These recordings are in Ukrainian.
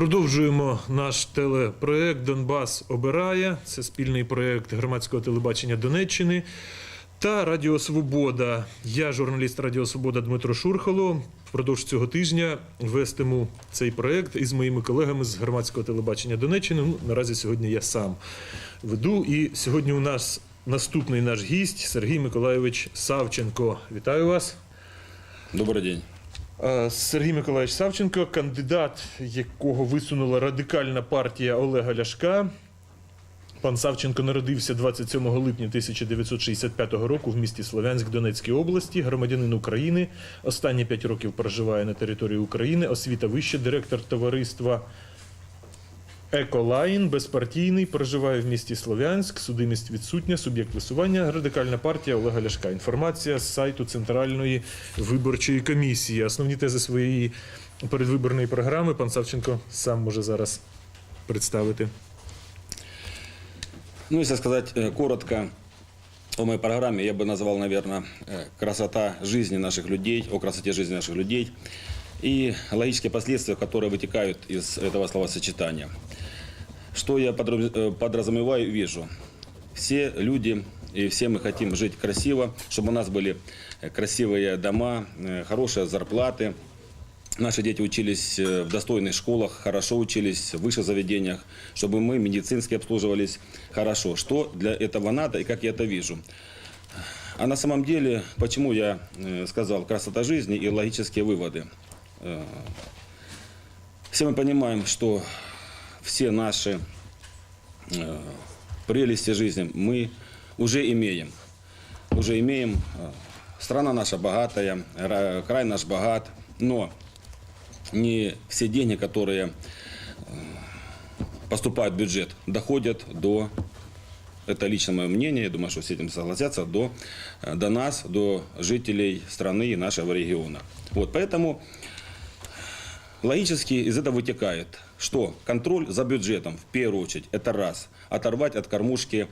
Продовжуємо наш телепроект Донбас обирає. Це спільний проект громадського телебачення Донеччини та Радіо Свобода. Я журналіст Радіо Свобода Дмитро Шурхало. Впродовж цього тижня вестиму цей проект із моїми колегами з громадського телебачення Донеччини. Ну, наразі сьогодні я сам веду. І сьогодні у нас наступний наш гість Сергій Миколайович Савченко. Вітаю вас. Добрый день. Е, Сергій Миколаївич Савченко, кандидат, якого висунула радикальна партія Олега Ляшка. Пан Савченко народився 27 липня 1965 року в місті Слов'янськ Донецькій області, громадянин України. Останні 5 років проживає на території України. Освіта вища, директор товариства Еколайн, безпартійний, проживає в місті Слов'янськ, судимість відсутня, суб'єкт висування, радикальна партія Олега Ляшка. Інформація з сайту Центральної виборчої комісії. Основні тези своєї передвиборної програми пан Савченко сам може зараз представити. Ну, если сказать э, коротко о моей программе, я бы назвал, наверное, э, красота жизни наших людей, о красоте жизни наших людей И логические последствия, которые вытекают из этого словосочетания. Что я э, подразумеваю и вижу? Все люди и все мы хотим жить красиво, чтобы у нас были красивые дома, э, хорошие зарплаты, Наши дети учились э, в достойных школах, хорошо учились в высших заведениях, чтобы мы медицински обслуживались хорошо. Что для этого надо и как я это вижу? А на самом деле, почему я сказал красота жизни и логические выводы? Э, Все мы понимаем, что все наши э, прелести жизни мы уже имеем. Уже имеем. э, Страна наша богатая, ра- край наш богат, но не все деньги, которые поступают в бюджет, доходят до, это лично мое мнение, я думаю, что с этим согласятся, до, до нас, до жителей страны и нашего региона. Вот, поэтому логически из этого вытекает, что контроль за бюджетом, в первую очередь, это раз, оторвать от кормушки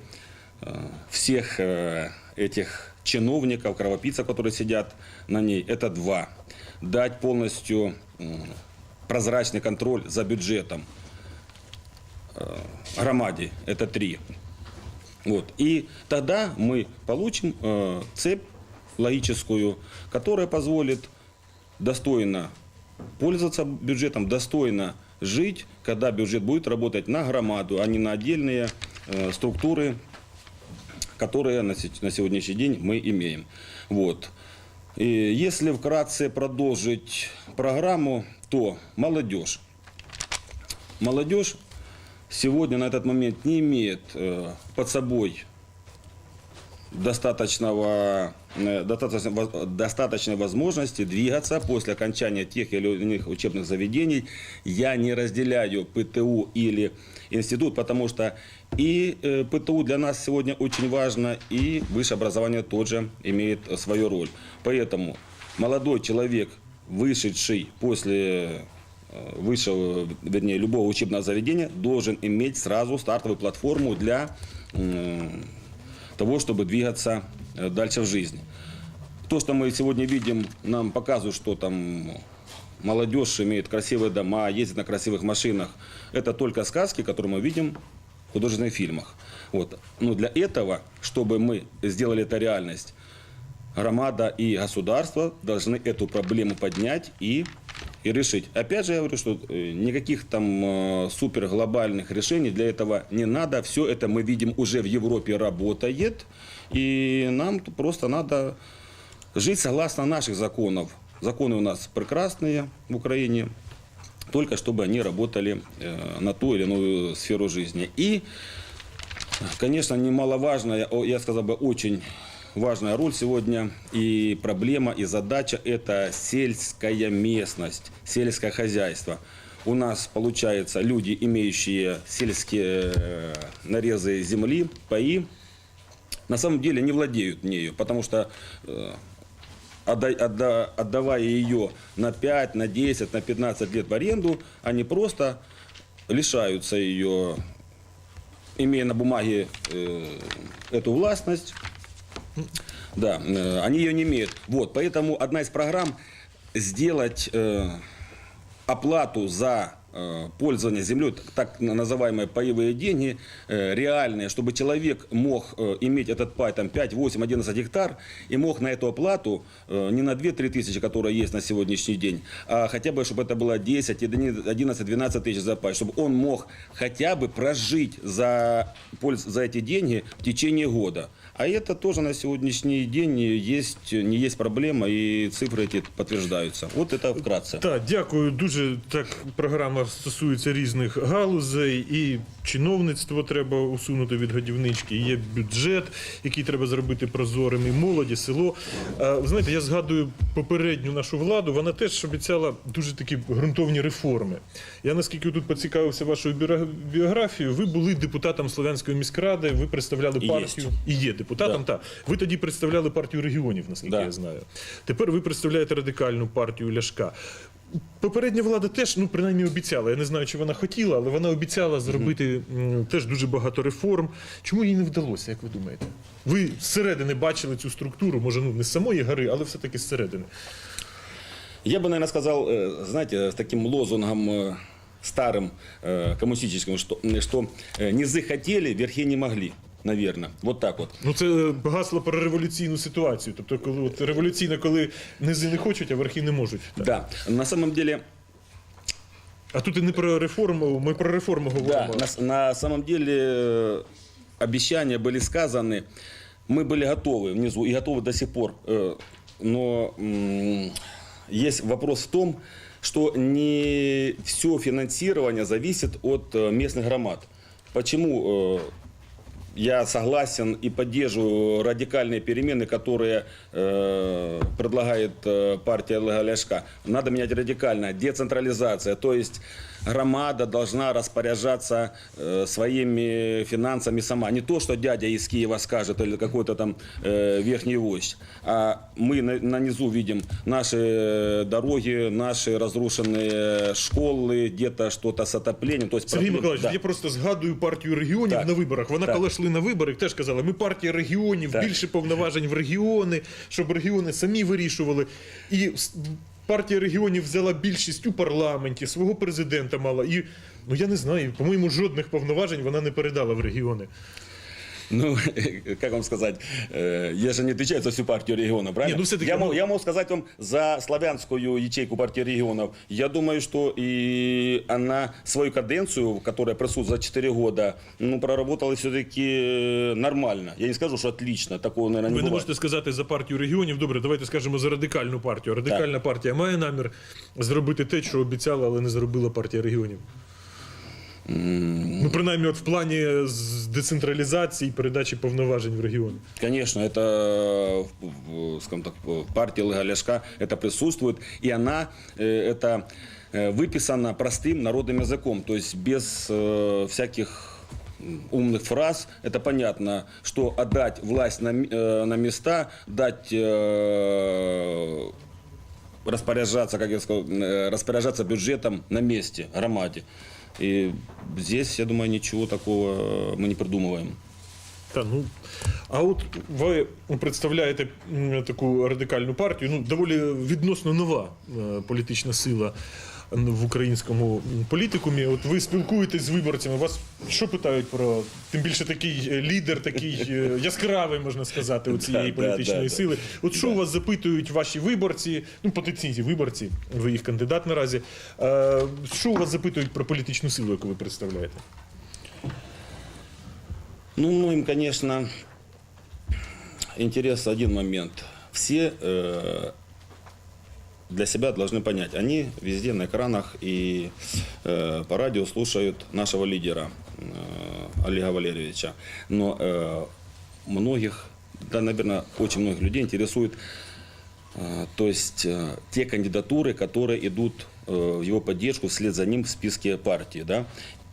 э, всех э, этих чиновников, кровопийцев, которые сидят на ней, это два. Дать полностью прозрачный контроль за бюджетом э, громаде, это три. Вот. И тогда мы получим цепь логическую, которая позволит достойно пользоваться бюджетом, достойно жить, когда бюджет будет работать на громаду, а не на отдельные э, структуры, которые на, на сегодняшний день мы имеем. Вот. И если вкратце продолжить программу, то молодежь. Молодежь сегодня на этот момент не имеет э, под собой достаточного, э, достаточной возможности двигаться после окончания тех или иных учебных заведений. Я не разделяю ПТУ или институт, потому что и э, ПТУ для нас сегодня очень важно, и высшее образование тоже имеет свою роль. Поэтому молодой человек, вышедший после э, высшего, вернее, любого учебного заведения, должен иметь сразу стартовую платформу для того, чтобы двигаться э, дальше в жизни. То, что мы сегодня видим, нам показывают, что там молодежь имеет красивые дома, ездит на красивых машинах. Это только сказки, которые мы видим в художественных фильмах. Вот. Но для этого, чтобы мы сделали это реальность, громада и государство должны эту проблему поднять и, и решить. Опять же, я говорю, что э, никаких там э, суперглобальных решений для этого не надо. Все это мы видим уже в Европе работает. И нам просто надо жить согласно наших законов. Законы у нас прекрасные в Украине, только чтобы они работали э, на ту или иную сферу жизни. И Конечно, немаловажная, я сказал бы, очень важная роль сегодня и проблема, и задача – это сельская местность, сельское хозяйство. У нас, получается, люди, имеющие сельские э, нарезы земли, паи, на самом деле не владеют нею, потому что э, отда- отда- отдавая ее на 5, на 10, на 15 лет в аренду, они просто лишаются ее имея на бумаге э, эту властность, да, э, они ее не имеют. Вот, поэтому одна из программ сделать э, оплату за э, пользования землей, так называемые паевые деньги, э, реальные, чтобы человек мог иметь этот пай там 5, 8, 11 гектар и мог на эту оплату не на 2-3 тысячи, которые есть на сегодняшний день, а хотя бы, чтобы это было 10, 11, 12 тысяч за пай, чтобы он мог хотя бы прожить за, за эти деньги в течение года. А это тоже на сегодняшний день есть, не есть проблема, и цифры эти подтверждаются. Вот это вкратце. Так, дякую. Дуже так програма стосується різних галузей, і чиновництво треба усунути від годівнички. і Є бюджет, який треба зробити прозорим, і молоді, село. А, ви знаєте, я згадую попередню нашу владу. Вона теж обіцяла дуже такі ґрунтовні реформи. Я наскільки тут поцікавився вашою біра- біографією, ви були депутатом Слов'янської міськради, ви представляли І партію єсть. і є депутатом. Да. Так, ви тоді представляли партію регіонів, наскільки Да. я знаю. Тепер ви представляєте радикальну партію Ляшка. Попередня влада теж, ну принаймні обіцяла. Я не знаю, чи вона хотіла, але вона обіцяла зробити м, теж дуже багато реформ. Чому їй не вдалося, як ви думаєте? Ви зсередини бачили цю структуру, може, ну не з самої гори, але все-таки зсередини. Я бы, наверное, сказал, э, знаете, с таким лозунгом э, старым э, коммунистическим, что, что э, низы хотели, верхи не могли, наверное. Вот так вот. Ну це е, гасло про революційну ситуацію. Тобто, коли от революційно, коли низи не хочуть, а верхи не можуть. Так. Да, на самом деле, А тут і не про реформу, ми про реформу да, говоримо. на, на самом деле э, обещания были сказаны, мы были готовы внизу и готовы до сих пор. э, Но м, есть вопрос в том, что не все финансирование зависит от э, местных громад. Почему э, я согласен и поддерживаю радикальные перемены, которые э, предлагает э, партия Олега Ляшка. Надо менять радикально. Децентрализация. То есть громада должна распоряжаться э, своими финансами сама. Не то, что дядя из Киева скажет или какой-то там э, верхний вождь. А мы на, на низу видим наши дороги, наши разрушенные школы, где-то что-то с отоплением. То есть Сергій проблем- Миколаївич, да. я просто згадую партію регіонів Так. на виборах. Вона Так. коли йшли на вибори, теж казала, ми партія регіонів, Так. більше повноважень в регіони, щоб регіони самі вирішували. І с- партія регіонів взяла більшість у парламенті, свого президента мала. І ну я не знаю, по-моєму, жодних повноважень вона не передала в регіони Ну, как вам сказать, э, я же не отвечаю за всю партию регионов, правильно? Не, ну, всё-таки, я, ну- могу, я могу сказать вам за славянскую ячейку партии регионов. Я думаю, что и она свою каденцию, которая присутствует за 4 года, ну, проработала все-таки нормально. Я не скажу, что отлично, такого, наверное, не Ви не бывает. можете сказати за партію регіонів. Добре, давайте скажемо за радикальну партію. Радикальна партія має намір зробити те, що обіцяла, але не зробила партія регіонів. Ну, принаймні, от в плані з децентралізації, передачі повноважень в регіони. Конечно, это, в- в, скажем так, в партии Олега Ляшка это присутствует, и она э, это э, выписана простым народным языком, то есть без э, всяких м, умных фраз. Это понятно, что отдать власть на, м- э, на места, дать э, распоряжаться, как я сказал, э, распоряжаться бюджетом на месте, громаде. И здесь, я думаю, ничего такого э, мы не придумываем. Та, ну, а от ви представляєте м, таку радикальну партію, ну, доволі відносно нова е, політична сила в українському політикумі. От ви спілкуєтесь з виборцями, вас що питають про тим більше такий е, лідер, такий е, яскравий, можна сказати, у цієї політичної сили. От що у вас запитують ваші виборці, ну потенційні виборці, ви їх кандидат наразі. Е, Що у вас запитують про політичну силу, яку ви представляєте? Ну, многим, конечно, интерес один момент. Все э, для себя должны понять, они везде на экранах и э, по радио слушают нашего лидера э, Олега Валерьевича. Но э, многих, да, наверное, очень многих людей интересует э, то есть э, те кандидатуры, которые идут э, в его поддержку вслед за ним в списке партии, да,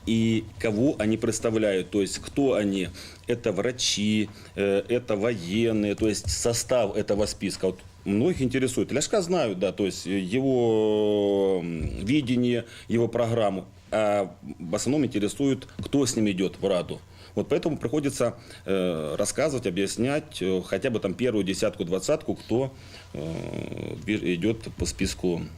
и кого они представляют, то есть кто они, это врачи, э, это военные, то есть состав этого списка. Вот многих интересует. Ляшка знают, да, то есть его м, видение, его программу, а в основном интересует, кто с ним идет в Раду. Вот поэтому приходится э, рассказывать, объяснять э, хотя бы там первую десятку, двадцатку, кто э, бе- идет по списку м,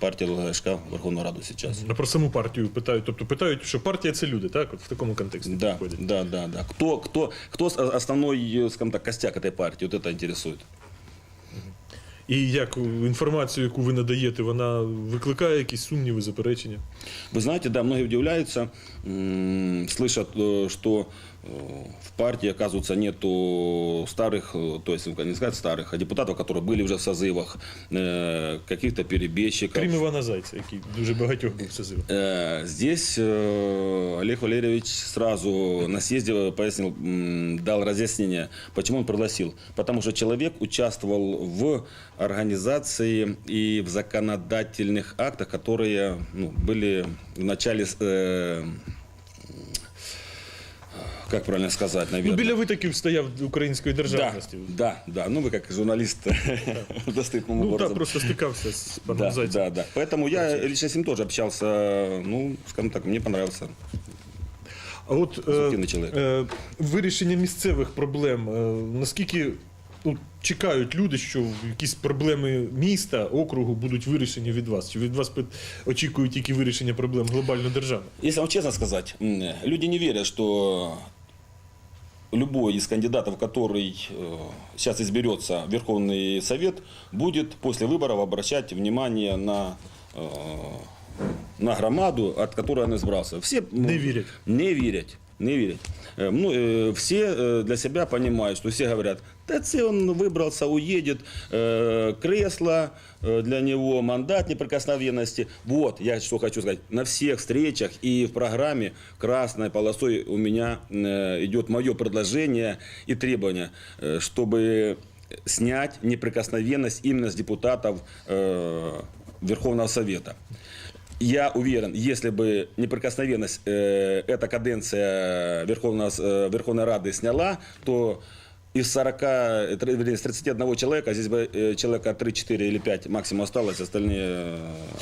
партии ЛГШК в Верховную Раду сейчас. А про саму партію питають. Тобто питають, що партія це люди, так? От в такому контексті Да, підходять. да, да, да. Кто, кто, кто с- основной, э, скажем так, костяк этой партии? Вот это интересует. І як інформацію, яку ви надаєте, вона викликає якісь сумніви, заперечення? Вы знаете, да, многие удивляются, м, слышат, э, что э, в партии, оказывается, нету старых, э, то есть, ну, не сказать старых, а депутатов, которые были уже в созывах, э, каких-то перебежчиков. Крім Івана Зайця, який дуже багатьох був созив. Э, Здесь э, Олег Валерьевич сразу на съезде пояснил, дал разъяснение, почему он пригласил. Потому что человек участвовал в организации и в законодательных актах, которые ну, были в начале, э, как правильно сказать, Ну, наверное. біля витоків стояв української Да, державності. да, да. Ну, вы как журналист достойным Ну так, образом. просто стикався з паном Да, Зайцем. да, да. Поэтому я лично с ним тоже общался, ну, скажем так, мне понравился. А от е, Позитивний чоловік. е, вирішення місцевих проблем, е, наскільки ну, чекають люди, що якісь проблеми міста, округу будуть вирішені від вас? Чи від вас пи- очікують тільки вирішення проблем глобально державних? Если вам честно сказать, м, люди не верят, что любой из кандидатов, который э, сейчас изберется в Верховный Совет, будет после выборов обращать внимание на, э, на громаду, от которой он избрался. Все м, Не верят. Не верять. Не верять. Э, Ну, э, все э, для себя понимают, что все говорят, да це он выбрался, уедет, э, кресло э, для него, мандат неприкосновенности. Вот, я что хочу сказать, на всех встречах и в программе красной полосой у меня э, идет мое предложение и требование, э, чтобы снять неприкосновенность именно с депутатов э, Верховного Совета. Я уверен, если бы неприкосновенность э, эта каденция Верховного, с- э, Верховной Рады сняла, то из 40, э, тр- вернее, с 31 человека, здесь бы э, человека 3-4 или 5 максимум осталось, остальные, э,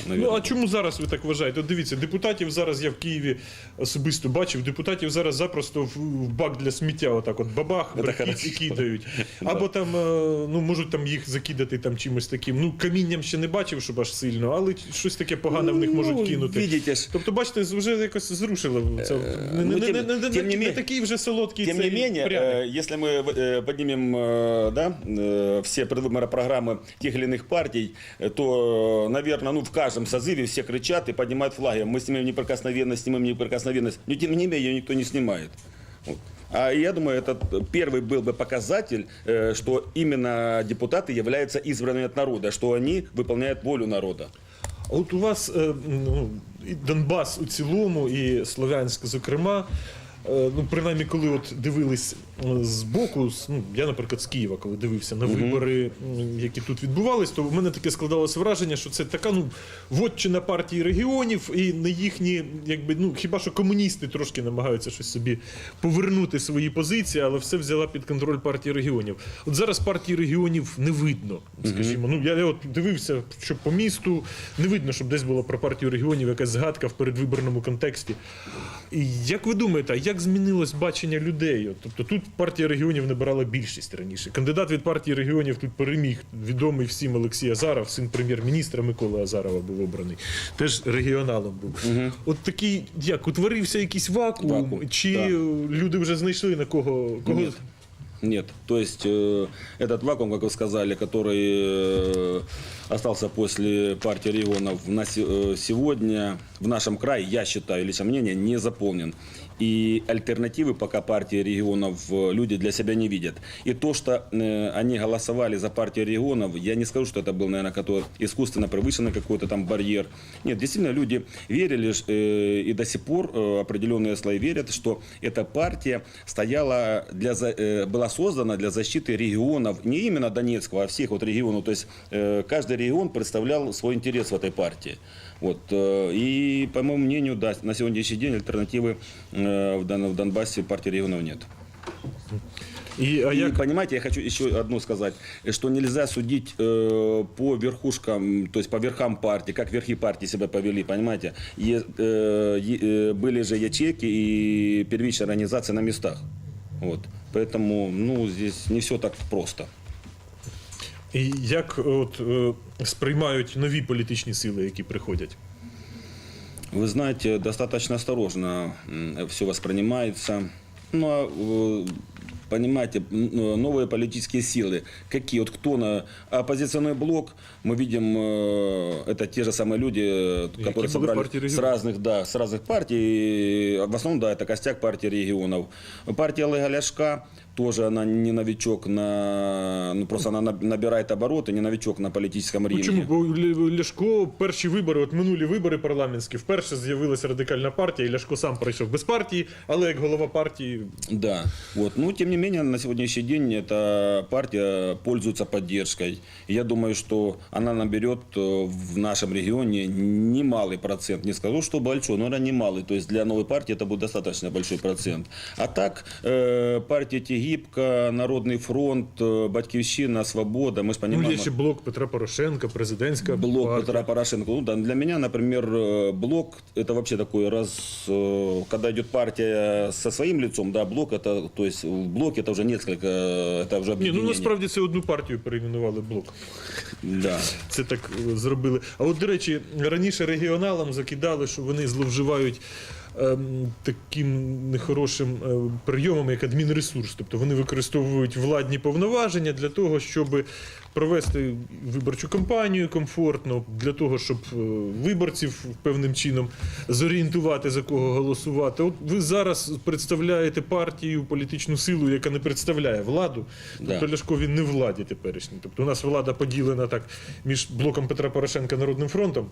наверное. Ну а чому зараз ви так вважаєте? От дивіться, депутатів зараз я в Києві особисто бачив. Депутатів зараз запросто в, в бак для сміття, отак, от бабах, Це брехіці хорошо. кидають. Або там е, ну можуть там їх закидати там чимось таким. Ну камінням ще не бачив, щоб аж сильно, але щось таке погане в них можуть Ну, кинути. видите ж. Тобто, бачите, вже якось зрушило це. Не, ну, не, тем- не, не, не, тем не не менее- такий вже солодкий Тем цей не менее, пряник. э, если мы э, поднимем э, да, э, все предвыборные программы тех или иных партий, э, то, наверное, ну, в каждом созыве все кричат и поднимают флаги. Мы снимаем неприкосновенность, снимаем неприкосновенность. Но тем не менее ее никто не снимает. Вот. А я думаю, это первый был бы показатель, э, что именно депутаты являются избранными от народа, что они выполняют волю народа. А От у вас е, ну, і Донбас у цілому, і Слов'янськ, зокрема. е, Ну, принаймні, коли от дивились е, з боку, ну я, наприклад, з Києва, коли дивився на вибори, які тут відбувались, то в мене таке складалося враження, що це така ну вотчина партії регіонів, і не їхні, якби ну хіба що комуністи трошки намагаються щось собі повернути свої позиції, але все взяла під контроль партії регіонів. От зараз партії регіонів не видно. Скажімо, ну я, я от дивився, що по місту не видно, щоб десь було про партію регіонів якась згадка в передвиборному контексті. І як ви думаєте, а як змінилось бачення людей? Тобто тут партія регіонів набирала більшість раніше. Кандидат від партії регіонів тут переміг. Відомий всім Олексій Азаров, син прем'єр-міністра Миколи Азарова був обраний. Теж регіоналом був. От такий, як утворився якийсь вакуум, Вакуум, чи да. люди вже знайшли на кого кого Нет. Нет. То есть э, этот вакуум, как вы сказали, который э, остался после партии регионов на се- э, сегодня в нашем крае, я считаю, лично мнение, не заполнен. И альтернативы пока партии регионов э, люди для себя не видят. И то, что э, они голосовали за партию регионов, я не скажу, что это был, наверное, который искусственно превышенный какой-то там барьер. Нет, действительно, люди верили э, и до сих пор определенные слои верят, что эта партия стояла для, была создана для защиты регионов, не именно Донецкого, а всех вот регионов. То есть каждый регион представлял свой интерес в этой партии. Вот, э, и, по моему мнению, да, на сегодняшний день альтернативы э, в, Дон- в Донбассе партии регионов нет. І, а И як понимаете, я хочу еще одну сказать, что нельзя судить э, по верхушкам, то есть по верхам партии, как верхи партии себя повели, понимаете. Е- э, э, были же ячейки и первичные организации на местах. Вот. Поэтому, ну, здесь не все так просто. І як от, е, сприймають нові політичні сили, які приходять? Вы знаете, достаточно осторожно все воспринимается. Ну, а, э, понимаете, м, э, новые политические силы, какие, вот кто на оппозиционный блок, мы видим, э, это те же самые люди, э, Какие которые были собрались партии с регионов? разных, да, с разных партий, и в основном, да, это костяк партии регионов. Партия Олега Ляшка, тоже она не новичок на, ну, просто она наб- набирает обороты, не новичок на политическом Ну, ринге. чому? Бо Лі- Ляшко перші вибори, от минулі вибори парламентські, вперше з'явилася радикальна партія, і Ляшко сам прийшов без партії, але як голова партії Да, вот. Но тем не менее на сегодняшний день эта партия пользуется поддержкой. И я думаю, что она наберет э, в нашем регионе немалый процент. Не скажу, что большой, но она немалый. То есть для новой партии это будет достаточно большой процент. А так э, партия Тегибко, Народный фронт, э, Батьковщина, Свобода, мы же ну, понимаем. є ще блок Петра Порошенка, президентська Блок партія. Петра Порошенко. Ну, да, для меня, например, э, блок это вообще такой раз, э, когда идет партия со своим лицом, да, блок это, то есть в блоке это уже несколько, э, это уже Ні, объединение. ну насправді це одну партію перейменували блок. Да. Це так е, зробили. А от, до речі, раніше регіоналам закидали, що вони зловживають ем, таким нехорошим е, прийомом, як адмінресурс. Тобто вони використовують владні повноваження для того, щоб провести виборчу кампанію комфортно, для того, щоб е, виборців певним чином зорієнтувати, за кого голосувати. От ви зараз представляєте партію, політичну силу, яка не представляє владу. Да. Тобто Ляшко він не владі теперішній. Тобто у нас влада поділена так між блоком Петра Порошенка Народним фронтом.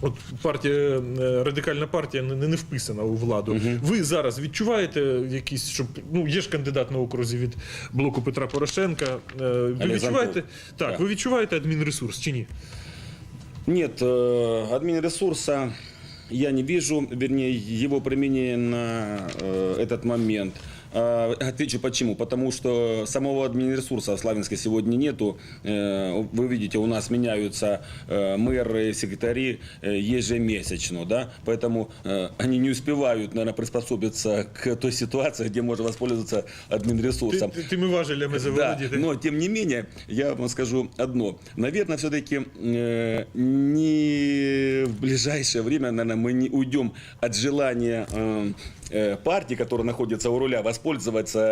От партія, е, радикальна партія не, не вписана у владу. Ви зараз відчуваєте якісь, щоб ну є ж кандидат на окрузі від блоку Петра Порошенка. Е, Ви Олег відчуваєте Занков. так? Так. Ви відчуваєте адмінресурс чи ні? Нет, э, админресурса я не вижу, вернее, его применение на э, этот момент. А, Отвечу почему. Потому что самого админресурса в Славянске сегодня нету. Э, Вы видите, у нас меняются э, мэры, секретари э, ежемесячно, да? Поэтому они не успевают, наверное, приспособиться к той ситуации, где можно воспользоваться админресурсом. ти- тими важелями Да, заволодіти. но тем не менее, я вам скажу одно. Наверное, все-таки э, не в ближайшее время, наверное, мы не уйдем от желания э, партии, которая находится у руля, воспользоваться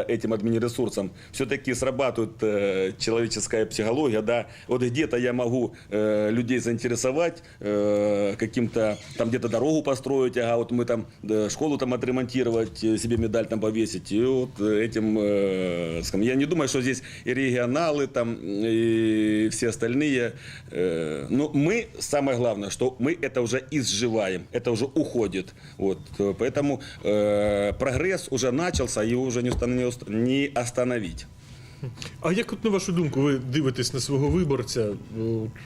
этим админресурсом. Все-таки срабатывает э, человеческая психология, да. Вот где-то я могу э, людей заинтересовать э, каким-то, там где-то дорогу построить, ага, вот мы там э, школу там отремонтировать, э, себе медаль там повесить. И вот э, этим, э, скажем, я не думаю, что здесь и регионалы там, и все остальные. э, но мы, самое главное, что мы это уже изживаем, это уже уходит. Вот, э, поэтому э, прогресс уже начался, уже не не остановить. А як от на вашу думку, ви дивитесь на свого виборця?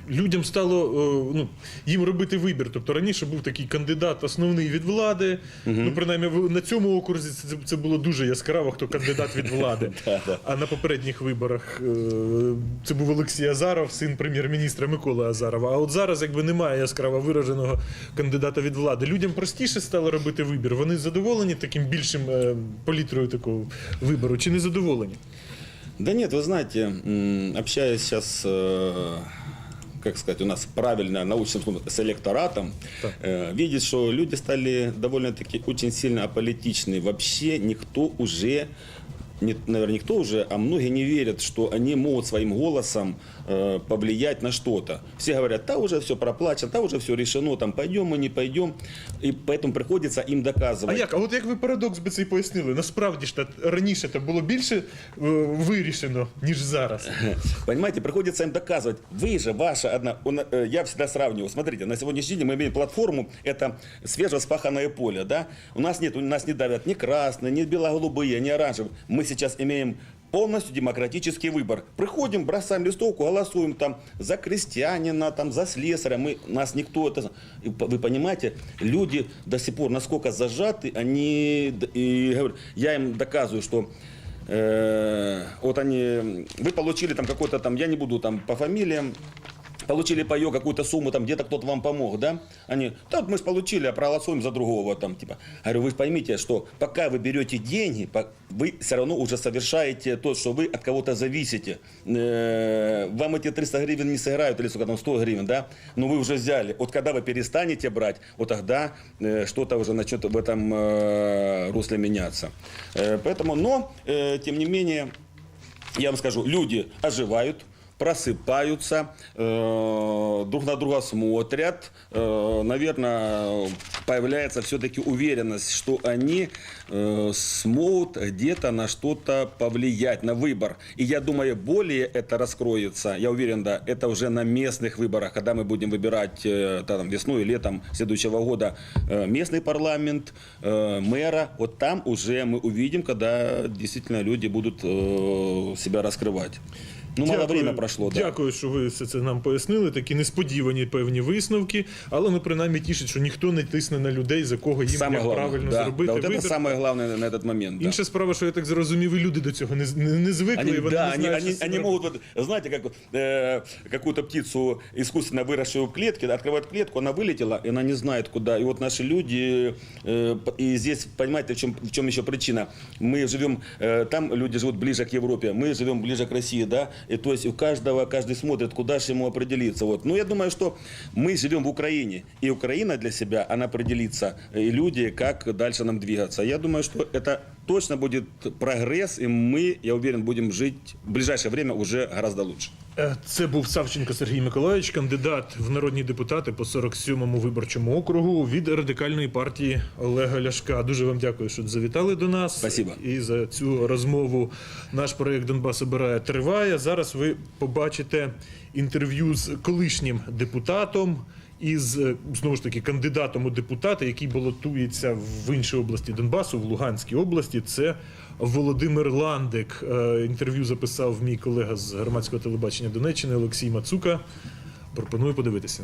Людям стало ну, їм робити вибір. Тобто раніше був такий кандидат основний від влади. Ну, принаймні, на цьому окрузі це, це було дуже яскраво, хто кандидат від влади. А на попередніх виборах е, це був Олексій Азаров, син прем'єр-міністра Миколи Азарова. А от зараз, якби немає яскраво вираженого кандидата від влади, людям простіше стало робити вибір. Вони задоволені таким більшим е, палітрою такого вибору, чи не задоволені? Да нет, вы знаете, м, общаясь сейчас, э, как сказать, у нас правильно научным словом, с электоратом, Так. э, видит, что люди стали довольно-таки очень сильно аполитичны. Вообще никто уже, не, наверное, никто уже, а многие не верят, что они могут своим голосом э, повлиять на что-то. Все говорят, да уже все проплачено, да уже все решено, там пойдем мы, не пойдем. И поэтому приходится им А доказывать. як? А от як ви парадокс би цей пояснили? Насправді ж та раніше це було більше е, вирішено, ніж зараз. Понимаете, приходится им доказывать. Вы же ваша одна... он, э, Я всегда сравниваю. Смотрите, на сегодняшний день мы имеем платформу, это свежеспаханное поле, да? У нас нет, у нас не давят ни красные, ни бело-голубые, ни оранжевые. Мы сейчас имеем полностью демократический выбор. Приходим, бросаем листовку, голосуем там за крестьянина, там за слесаря. Мы, нас никто это... Вы понимаете, люди до сих пор насколько зажаты, они... И, говорю, я им доказываю, что э, вот они, вы получили там какой-то там, я не буду там по фамилиям, получили паёк, какую-то сумму, там где-то кто-то вам помог, да? Они, вот мы же получили, а проголосуем за другого, там, типа. Говорю, вы поймите, что пока вы берете деньги, по- вы все равно уже совершаете то, что вы от кого-то зависите. Э, Вам эти 300 гривен не сыграют, или сколько там, 100 гривен, да? Но вы уже взяли. Вот когда вы перестанете брать, вот тогда э, что-то уже начнет в этом э, русле меняться. Поэтому, но, тем не менее, я вам скажу, люди оживают, просыпаются, э, друг на друга смотрят. Э, наверное, появляется все-таки уверенность, что они э, смогут где-то на что-то повлиять, на выбор. И я думаю, более это раскроется, я уверен, да, это уже на местных выборах, когда мы будем выбирать э, там, весной и летом следующего года э, местный парламент, э, мэра. Вот там уже мы увидим, когда действительно люди будут э, себя раскрывать. Ну, мало время прошло, да. Дякую, що ви все це нам пояснили. Такі несподівані певні висновки. Але ну принаймні тішить, що ніхто не тисне на людей, за кого їм Самое як главное, правильно да, зробити да, вот это вибір. самое главное на, на этот момент. да. Інша справа, що я так зрозумів, і люди до цього не, не, не звикли. Они, і вони да, не они, знають, они, що з цим они робити. могут, вот, знаете, как вот, э, какую-то птицу искусственно выросшую в клетке, открывают клетку, она вылетела, и она не знает куда. И вот наши люди, э, п- и здесь, понимаете, в чем, в чем еще причина? Мы живем, э, там люди живут ближе к Европе, мы живем ближе к России, да, и то есть у каждого, каждый смотрит, куда же ему определиться. Вот. Но я думаю, что мы живем в Украине, и Украина для себя, она определится, и люди, как дальше нам двигаться. Я думаю, что это точно будет прогресс, и мы, я уверен, будем жить в ближайшее время уже гораздо лучше. Це був Савченко Сергій Миколаївич, кандидат в народні депутати по 47-му виборчому округу від радикальної партії Олега Ляшка. Дуже вам дякую, що завітали до нас. Спасибо. І за цю розмову наш проєкт Донбас обирає триває. Зараз ви побачите інтерв'ю з колишнім депутатом. Із е, знову ж таки кандидатом у депутати, який балотується в іншій області Донбасу, в Луганській області, це Володимир Ландик. Е, Інтерв'ю записав мій колега з громадського телебачення Донеччини Олексій Мацука. Пропоную подивитися.